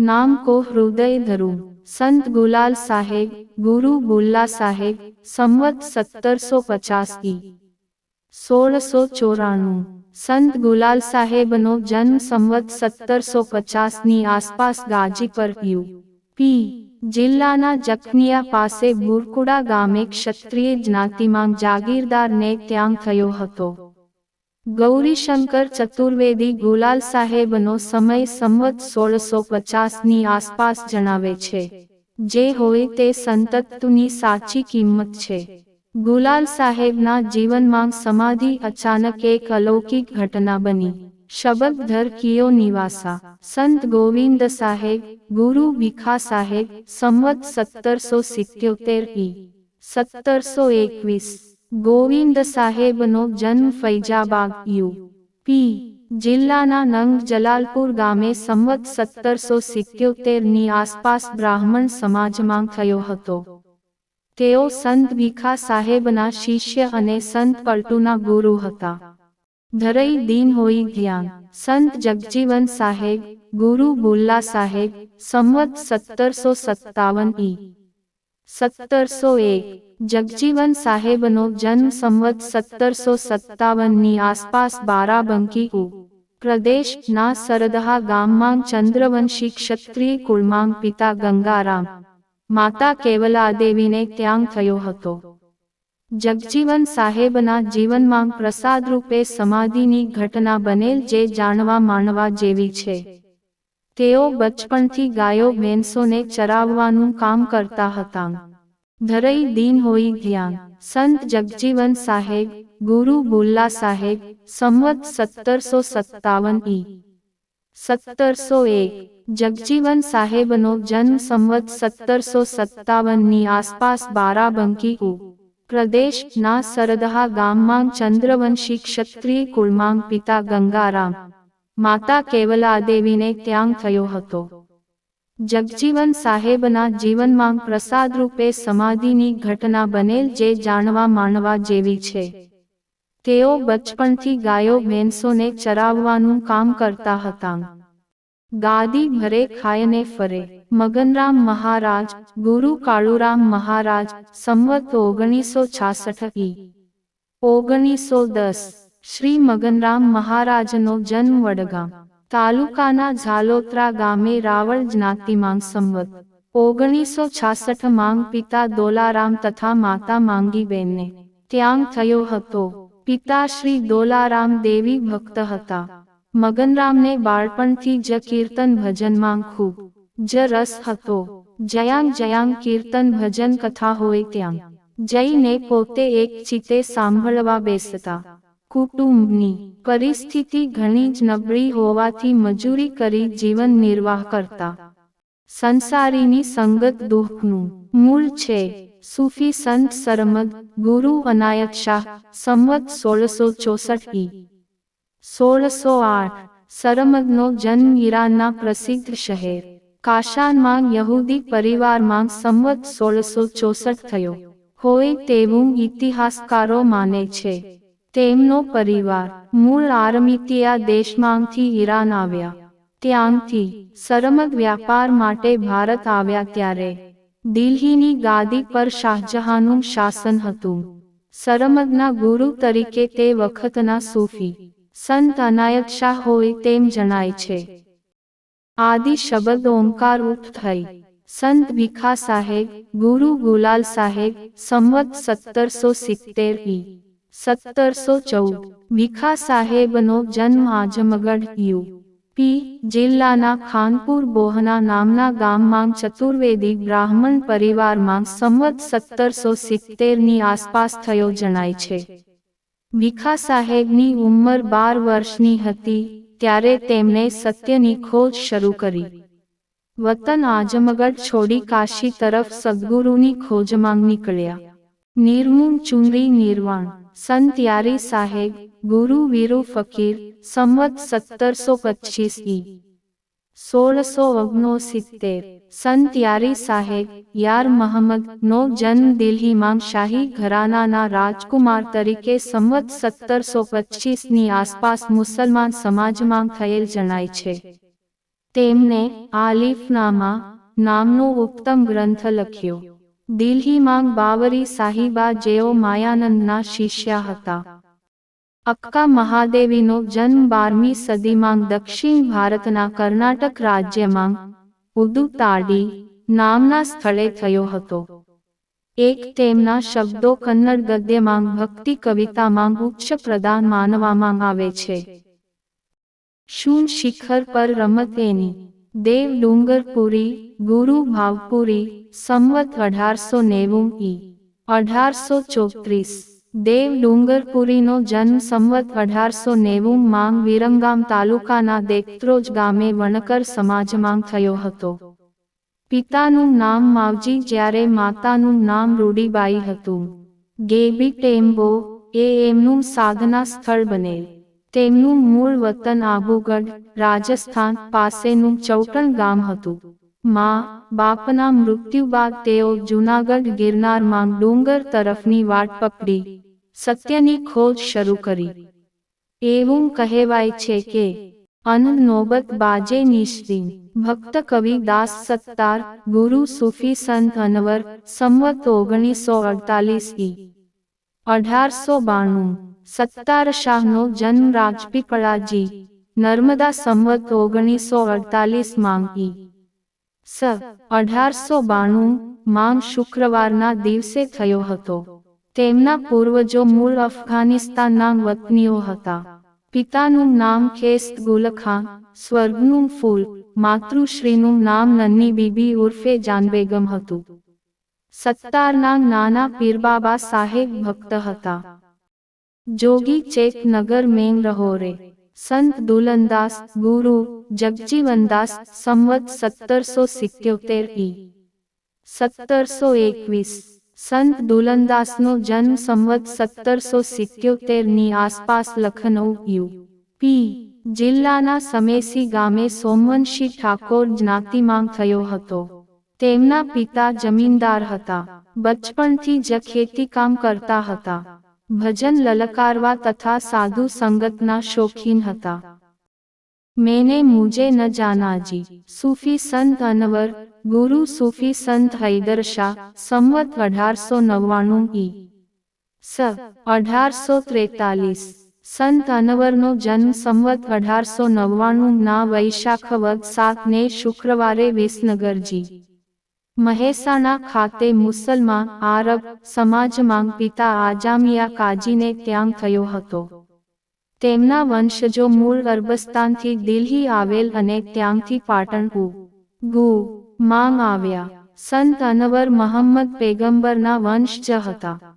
નામ કો હૃદય ધરું. સંત ગુલાલ સાહેબ, ગુરુ બુલ્લા સાહેબ, સંવત સત્તરસો પચાસ ઈ સોળસો ચોરાણું. સંત ગુલાલ સાહેબનો જન્મ સંવત સત્તરસો પચાસની આસપાસ ગાજી પર યુ પી. જિલ્લાના જખનિયા પાસે બુરકુડા ગામે ક્ષત્રિય જ્ઞાતિમાં જાગીરદારને ત્યાં થયો હતો. ગૌરીશંકર ચતુર્વેદી ગુલાલ સાહેબનો સમય સંવત સોળસો પચાસની આસપાસ જણાવે છે. જે હોય તે સંતત્વની સાચી કિંમત છે. ગુલાલ સાહેબના જીવનમાં સમાધિ અચાનક એક અલૌકિક ઘટના બની. શબકધર કિયો નિવાસા. સંત ગોવિંદ સાહેબ, ગુરુ ભીખા સાહેબ, સંવત સત્તરસો સિત્યોતેર ઈ. સત્તરસો એકવીસ. ગોવિંદ સાહેબનો જન્મ ફૈજાબાગ યુ. પી. જિલ્લાના નંગ જલાલપુર ગામે સંવત સત્તરસો સિત્યોતેરની આસપાસ બ્રાહ્મણ સમાજમાં થયો હતો. તેઓ સંત ભીખા સાહેબના શિષ્ય અને સંત પલટુના ગુરુ હતા. ધરઈ દિન હોઈ ધ્યાન. સંત જગજીવન સાહેબ, ગુરુ બુલ્લા સાહેબ, સંવત સત્તરસો સત્તાવન ઈ. સત્તરસો એક. જગજીવન સાહેબનો જન્મ સંવત સત્તરસો સત્તાવનની આસપાસ બારાબંકી ઉ પ્રદેશના સરદહા ગામમાં ચંદ્રવંશી ક્ષત્રિય કુળમાં પિતા ગંગારામ. માતા કેવલાદેવીને ત્યાં થયો હતો. જગજીવન સાહેબના જીવનમાં પ્રસાદરૂપે સમાધિની ઘટના બનેલ જે જાણવા માણવા જેવી છે. તેઓ બચપણથી ગાયો, ભેંસોને ચરાવવાનું કામ કરતા હતા. ધરઈ દિન હોઈ ધ્યાન સંત જગજીવન સાહેબ, ગુરુ બુલ્લા સાહેબ, સંવત સત્તરસો સત્તાવન ઈ. સત્તરસો એક. જગજીવન સાહેબનો જન્મ સંવત સત્તરસો સત્તાવનની આસપાસ બારાબંકી ઉ. પ્રદેશના સરદહા ગામમાં ચંદ્રવંશી ક્ષત્રિય કુળમાં પિતા ગંગારામ માતા કેવલાદેવીને ત્યાગ થયો હતો. જગજીવન સાહેબના જીવનમાં પ્રસાદરૂપે સમાધિની ઘટના બનેલ જે જાણવા માણવા જેવી છે. તેઓ બચપણથી ગાયો ભેંસોને ચરાવવાનું કામ કરતા હતા. ગાદી ભરે ખાયને ફરે. મગનરામ મહારાજ, ગુરુ કાળુરામ મહારાજ, સંવત ઓગણીસો છાસઠ ઈ. ઓગણીસો દસ. શ્રી મગનરામ મહારાજનો જન્મ વડગામ, તાલુકાના ઝાલોત્રા ગામે રાવળ જ્ઞાતિમાં સંવત, ઓગણીસો છાસઠ માંગ પિતા દોલારામ તથા માતા માંગીબેનને. ત્યાં થયો હતો. પિતા શ્રી દોલારામ દેવી ભક્ત હતા. મગનરામને બાળપણથી જ કીર્તન ભજનમાં ખૂબ જ રસ હતો. જયાંગ જયાંગ કીર્તન ભજન કથા હોય ત્યાં. જઈને પોતે એક ચિતે સાંભળવા બેસતા. કુટુંબની પરિસ્થિતિ ઘણી જ નબળી હોવાથી મજૂરી કરી જીવન નિર્વાહ કરતા. સંસારીની સંગત દુઃખનું મૂળ છે. સૂફી સંત સરમદ, ગુરુ અનાયત શાહ, સંવત સોળસો ચોસઠ સોળસો આઠ, સરમદનો જન્મ ઈરાનના પ્રસિદ્ધ શહેર કાશાનમાં યહૂદી પરિવારમાં સંવત સોળસો ચોસઠ થયો. હોય તેવું ઇતિહાસકારો માને છે. તેમનો પરિવાર, મૂળ આરમિતિયા દેશમાંથી ઈરાન આવ્યા. ત્યાંથી સરમદ વ્યાપાર માટે ભારત આવ્યા ત્યારે દિલ્હીની ગાદી પર શાહજહાંનું શાસન હતું. સરમદના ગુરુ તરીકે તે વખતના સૂફી, સંત અનાયત શાહ હોય તેમ જણાય છે. આદિ શબ્દ ઓમકાર ઉપ થઈ. સંત ભીખા સાહેબ, ગુરુ ગુલાલ સાહેબ, સંવત સત્તરસો સિત્તેર ઈ. સત્તરસો ચૌદ. ભીખા સાહેબનો જન્મ આજમગઢ યુ પી. જિલ્લાના ખાનપુર બોહના નામના ગામમાં ચતુર્વેદી બ્રાહ્મણ પરિવારમાં સંવત સત્તરસો સિત્તેરની આસપાસ થયો જણાય છે. ભીખા સાહેબની ઉંમર બાર વર્ષની હતી, ત્યારે તેમણે સત્યની ખોજ શરૂ કરી. વતન આજમગઢ છોડી કાશી તરફ સદગુરુની ખોજમાં નીકળ્યા. નિર્મૂળ ચુંદરી નિર્વાણ. સંત યારી સાહેબ, ગુરુ વીરુ ફકીર, સંવત સત્તરસો પચીસ ઈ સોળસો ઓગણસિત્તેર. સંત યારી સાહેબ, યાર મહમદ, નો જન્મ દિલ્હીમાં શાહી ઘરાનાના રાજકુમાર તરીકે સંવત સત્તરસો પચીસની આસપાસ મુસલમાન સમાજમાં થયેલ જણાય છે. તેમને આલિફનામા નામનો ઉત્તમ ગ્રંથ લખ્યો. દિલ્હીમાં બાવરી સાહિબા જેઓ માયાનંદના શિષ્યા હતા. અક્કા મહાદેવીનો જન્મ બારમી સદીમાં દક્ષિણ ભારતના કર્ણાટક રાજ્યમાં ઉદુતાડી નામના સ્થળે થયો હતો. એક તેમના શબ્દો કન્નડ ગદ્યમાં ભક્તિ કવિતામાં ઉચ્ચ પ્રદાન માનવામાં આવે છે. શું શિખર પર રમત એની દેવ ડુંગરપુરી ગુરુ ભાવપુરી સંવત અઢારસો નેવું ઈ. અઢારસો ચોત્રીસ. દેવ ડુંગરપુરીનો જન્મ સંવત અઢારસો નેવું માં વિરમગામ તાલુકાના દેખત્રોજ ગામે વણકર સમાજમાં થયો હતો. પિતાનું નામ માવજી જ્યારે માતાનું નામ રૂડીબાઈ હતું. ગેબી ટેમ્બો એ એમનું સાધના સ્થળ બનેલ. તેમનું મૂળ વતન આબુગઢ, રાજસ્થાન પાસેનું ચૌટણ ગામ હતું. માં, બાપના મૃત્યુ બાદ તેઓ જૂનાગઢ ગિરનારમાં ડુંગર તરફની વાટ પકડી, સત્યની ખોજ શરૂ કરી. એવું કહેવાય છે કે અન નોબત બાજે નિશ્રી ભક્ત કવિ દાસ સત્તાર, ગુરુ સૂફી સંત અનવર, સંવત ઓગણીસો અડતાલીસ ઈ. અઢારસો બાણું, સત્તાર શાહનો જન્મ રાજપીપળાજી, નર્મદા સંવત ઓગણીસો અડતાલીસ માંગ ઈ સ અઢારસો બાણું માં શુક્રવારના દિવસે થયો હતો. તેમના પૂર્વજો મૂળ અફઘાનિસ્તાનના વતનીઓ હતા. પિતાનું નામ ખેસ્ત ગુલખાન, સ્વર્ગનું ફૂલ, માતૃશ્રીનું નામ નન્ની બીબી ઉર્ફે જાનબેગમ હતું. સત્તારના નાના પીરબાબા સાહેબ ભક્ત હતા. જોગી ચેક નગર મેંગ રહો રે સંત દુલનદાસ ગુરુ જગજીવનદાસ સંવત સત્તરસો સિત્યોતેર ઈ. સત્તરસો એકવીસ. સંત દુલનદાસનો જન્મ સંવત સત્તરસો સિત્યોતેરની આસપાસ લખનૌ યુ. પી. જિલ્લાના સમેસી ગામે સોમવંશી ઠાકોર જ્ઞાતિમાં થયો હતો. તેમના પિતા જમીનદાર હતા. બચપણથી જ ખેતીકામ કરતા હતા. ભજન લલકારવા તથા સાધુ સંગતના શોખીન હતા. મેને મુજે ન જાનાજી, સૂફી સંત અનવર, ગુરુ સૂફી સંત હૈદર શાહ, સંવત અઢારસો નવ્વાણું ઈ. સ, અઢારસો ત્રેતાલીસ. સંત અનવરનો જન્મ સંવત અઢારસો નવ્વાણું ના વૈશાખ વદ સાત ને શુક્રવારે વિસનગરજી. મહેસાણા ખાતે મુસલમાન, આરબ સમાજમાં પિતા આજામિયા કાજીને ત્યાગ થયો હતો. તેમના વંશજો મૂળ અરબસ્તાનથી દિલ્હી આવેલ અને ત્યાંથી પાટણ ઉ. ગુ. માંગ આવ્યા. સંત અનવર મહમ્મદ પેગંબરના વંશજ હતા.